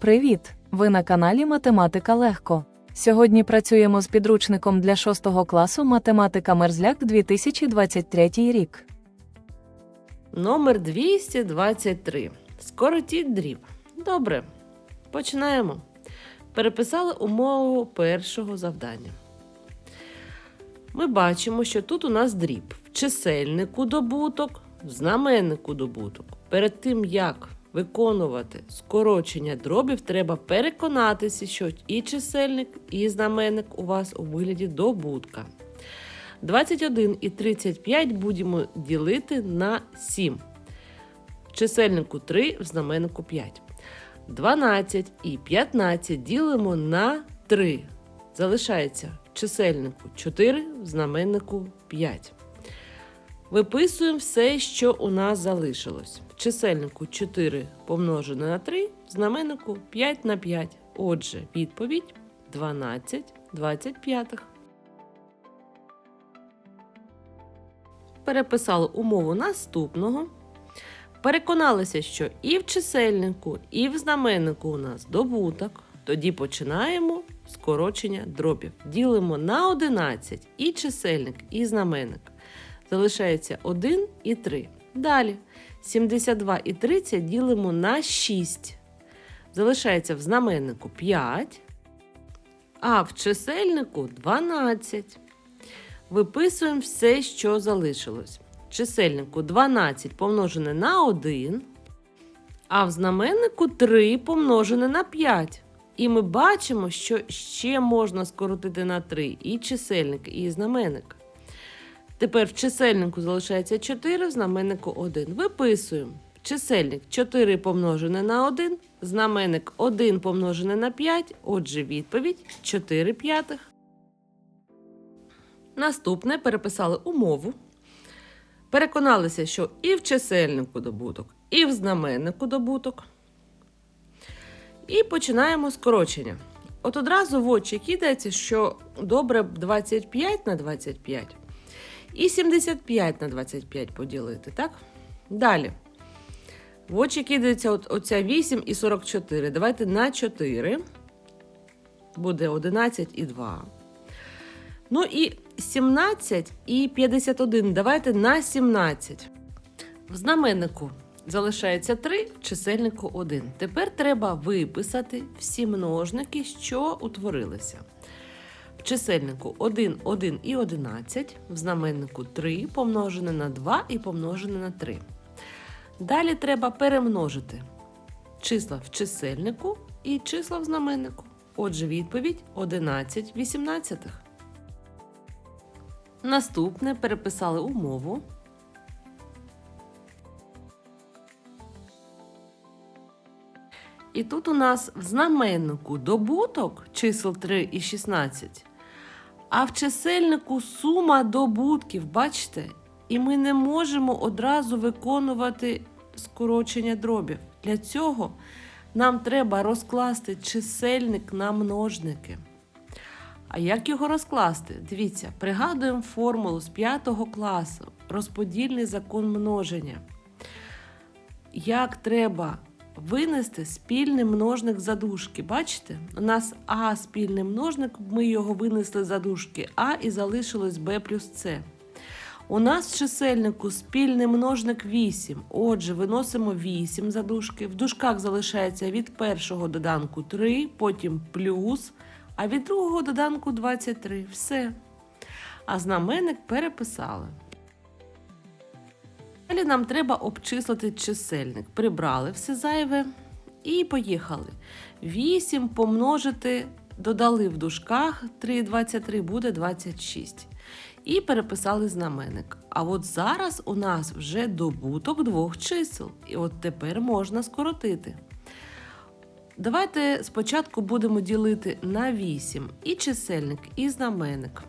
Привіт! Ви на каналі Математика Легко. Сьогодні працюємо з підручником для 6 класу Математика Мерзляк 2023 рік. Номер 223. Скоротіть дріб. Добре. Починаємо. Переписали умову першого завдання. Ми бачимо, що тут у нас дріб. В чисельнику добуток, в знаменнику добуток. Перед тим, як виконувати скорочення дробів, треба переконатися, що і чисельник, і знаменник у вас у вигляді добутка. 21 і 35 будемо ділити на 7. В чисельнику 3, в знаменнику 5. 12 і 15 ділимо на 3. Залишається в чисельнику 4, в знаменнику 5. Виписуємо все, що у нас залишилось. Чисельнику 4 помножене на 3, в знаменнику 5 на 5. Отже, відповідь 12 25. переписали умову наступного. Переконалися, що і в чисельнику, і в знаменнику у нас добуток. Тоді починаємо скорочення дробів. Ділимо на 11 і чисельник, і знаменник. Залишається 1 і 3. Далі 72 і 30 ділимо на 6. Залишається в знаменнику 5, а в чисельнику 12. Виписуємо все, що залишилось. Чисельнику 12 помножене на 1, а в знаменнику 3 помножене на 5. І ми бачимо, що ще можна скоротити на 3 і чисельник, і знаменник. Тепер в чисельнику залишається 4, в знаменнику 1. Виписуємо. Чисельник 4 помножене на 1, знаменник 1 помножене на 5, отже, відповідь 4 п'ятих. Наступне переписали умову. Переконалися, що і в чисельнику добуток, і в знаменнику добуток. І починаємо скорочення. От одразу в очі кидається, що добре 25 на 25 і 75 на 25 поділити, так? Далі. В очі кидається от, оця 8 і 44. Давайте на 4. Буде 11 і 2. Ну і 17 і 51. Давайте на 17. В знаменнику залишається 3, в чисельнику 1. Тепер треба виписати всі множники, що утворилися. В чисельнику 1, 1 і 11, в знаменнику 3 помножене на 2 і помножене на 3. Далі треба перемножити числа в чисельнику і числа в знаменнику. Отже, відповідь 11 вісімнадцятих. Наступне переписали умову. І тут у нас в знаменнику добуток чисел 3 і 16, а в чисельнику сума добутків, бачите? І ми не можемо одразу виконувати скорочення дробів. Для цього нам треба розкласти чисельник на множники. А як його розкласти? Дивіться, пригадуємо формулу з 5 класу, розподільний закон множення. Як треба винести спільний множник за дужки? Бачите? У нас А спільний множник, ми його винесли за дужки А і залишилось Б плюс С. У нас в чисельнику спільний множник 8. Отже, виносимо 8 за дужки. В дужках залишається від першого доданку 3, потім плюс а від другого доданку 23. Все. А знаменник переписали. Далі нам треба обчислити чисельник. Прибрали все зайве і поїхали. 8 помножити, додали в дужках 3, 23 буде 26. І переписали знаменник. А от зараз у нас вже добуток двох чисел. І от тепер можна скоротити. Давайте спочатку будемо ділити на 8 і чисельник, і знаменник.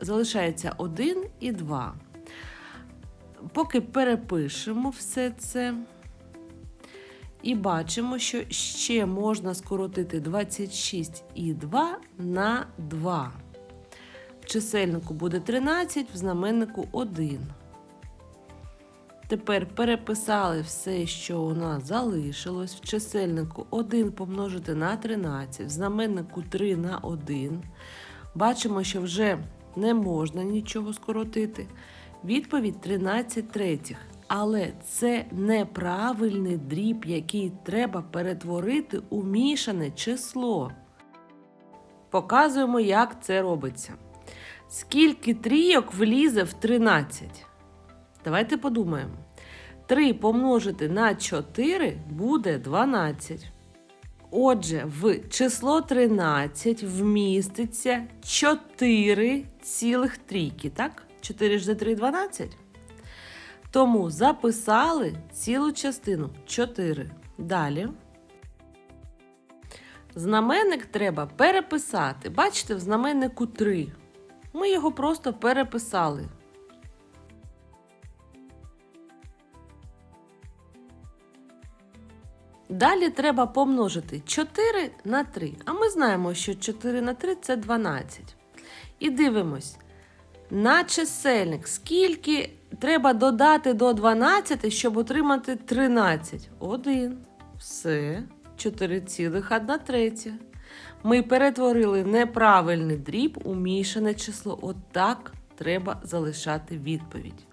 Залишається 1 і 2. Поки перепишемо все це. І бачимо, що ще можна скоротити 26 і 2 на 2. В чисельнику буде 13, в знаменнику 1. Тепер переписали все, що у нас залишилось. В чисельнику 1 помножити на 13, в знаменнику 3 на 1. Бачимо, що вже не можна нічого скоротити. Відповідь 13 третіх. Але це неправильний дріб, який треба перетворити у мішане число. Показуємо, як це робиться. Скільки трійок влізе в 13? Давайте подумаємо. 3 помножити на 4 буде 12. Отже, в число 13 вміститься 4 цілих трійки, так? 4 ж за 3 – 12. Тому записали цілу частину 4. Далі. Знаменник треба переписати. Бачите, в знаменнику 3. Ми його просто переписали. Далі треба помножити 4 на 3. А ми знаємо, що 4 на 3 це 12. І дивимось. На чисельник скільки треба додати до 12, щоб отримати 13? 1. Все. 4,1 третя. Ми перетворили неправильний дріб у мішане число. Отак треба залишати відповідь.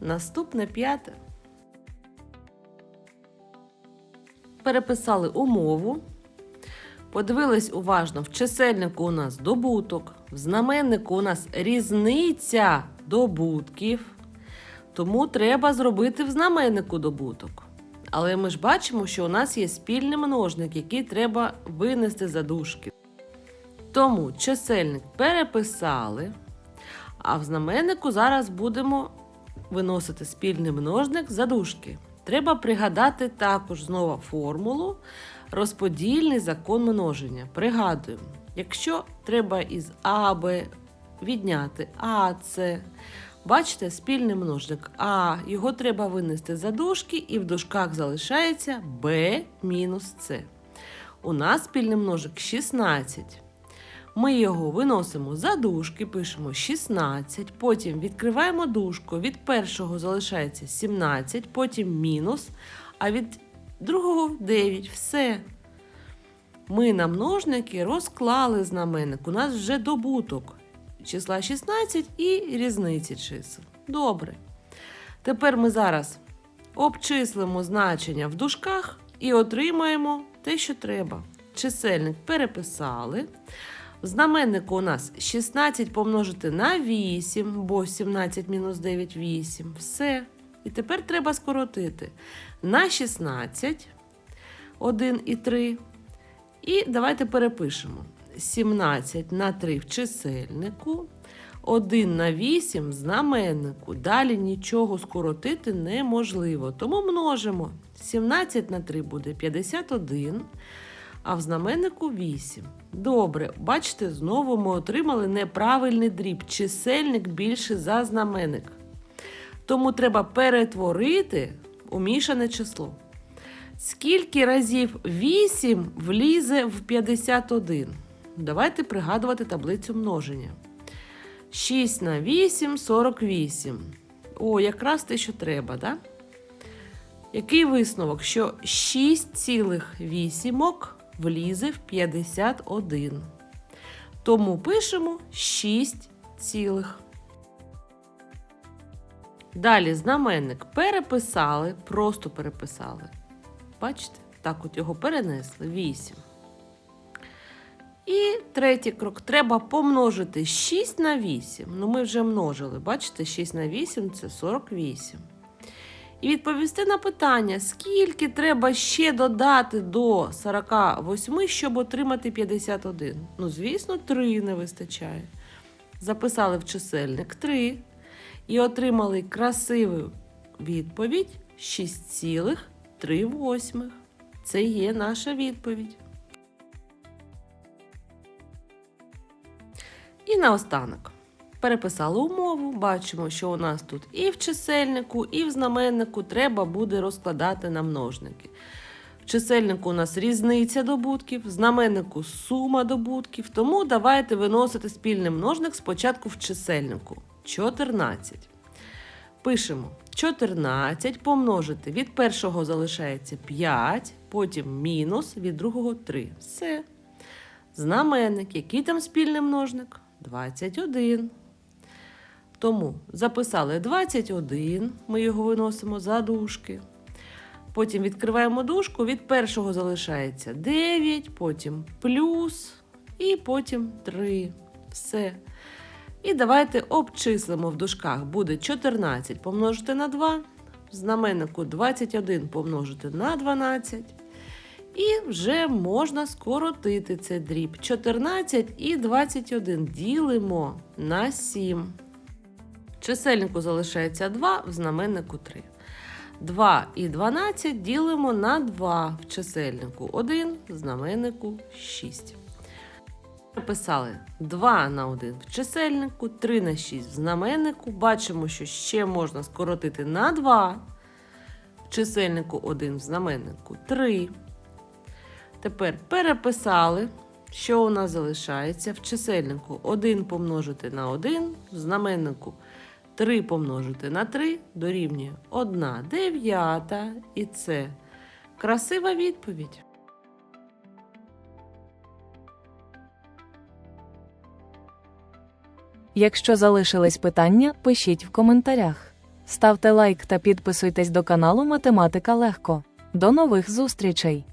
Наступне п'яте. Переписали умову. Подивились уважно, в чисельнику у нас добуток, в знаменнику у нас різниця добутків. Тому треба зробити в знаменнику добуток. Але ми ж бачимо, що у нас є спільний множник, який треба винести за дужки. Тому чисельник переписали, а в знаменнику зараз будемо виносити спільний множник за дужки. Треба пригадати також знову формулу розподільний закон множення. Пригадуємо, якщо треба із А, Б відняти А, С, бачите, спільний множник А, його треба винести за дужки, і в дужках залишається Б мінус С. У нас спільний множник 16. Ми його виносимо за дужки, пишемо 16, потім відкриваємо дужку, від першого залишається 17, потім мінус, а від другого 9. Все. Ми на множники розклали знаменник. У нас вже добуток числа 16 і різниці чисел. Добре. Тепер ми зараз обчислимо значення в дужках і отримаємо те, що треба. Чисельник переписали. Знаменнику у нас 16 помножити на 8, бо 17 мінус 9 8. Все. І тепер треба скоротити на 16, 1 і 3. І давайте перепишемо. 17 на 3 в чисельнику, 1 на 8 в знаменнику. Далі нічого скоротити неможливо. Тому множимо. 17 на 3 буде 51, а в знаменнику 8. Добре, бачите, знову ми отримали неправильний дріб. Чисельник більше за знаменник. Тому треба перетворити у мішане число. Скільки разів 8 влізе в 51? Давайте пригадувати таблицю множення. 6 на 8 48. О, якраз те, що треба, да? Який висновок? Що 6 цілих вісімок влізе в 51. Тому пишемо 6 цілих. Далі знаменник переписали, просто переписали. Бачите? Так от його перенесли 8. І третій крок. Треба помножити 6 на 8. Ну, ми вже множили. Бачите, 6 на 8 це 48. І відповісти на питання, скільки треба ще додати до 48, щоб отримати 51. Ну, звісно, 3 не вистачає. Записали в чисельник 3 і отримали красиву відповідь 6,3. Це є наша відповідь. І наостанок. Переписали умову, бачимо, що у нас тут і в чисельнику, і в знаменнику треба буде розкладати на множники. В чисельнику у нас різниця добутків, в знаменнику сума добутків, тому давайте виносити спільний множник спочатку в чисельнику 14. Пишемо 14 помножити. Від першого залишається 5, потім мінус, від другого 3. Все. Знаменник. Який там спільний множник? 21. Тому записали 21, ми його виносимо за дужки. Потім відкриваємо дужку, від першого залишається 9, потім плюс і потім 3. Все. І давайте обчислимо в дужках. Буде 14 помножити на 2, в знаменнику 21 помножити на 12. І вже можна скоротити цей дріб. 14 і 21 ділимо на 7. Чисельнику залишається 2, в знаменнику 3. 2 і 12 ділимо на 2 в чисельнику 1, в знаменнику 6. Написали 2 на 1 в чисельнику, 3 на 6 в знаменнику. Бачимо, що ще можна скоротити на 2. В чисельнику 1 в знаменнику 3. Тепер переписали, що у нас залишається в чисельнику 1 помножити на 1, в знаменнику 3 помножити на 3 дорівнює 1 дев'ята. І це красива відповідь. Якщо залишились питання, пишіть в коментарях. Ставте лайк та підписуйтесь до каналу Математика Легко. До нових зустрічей!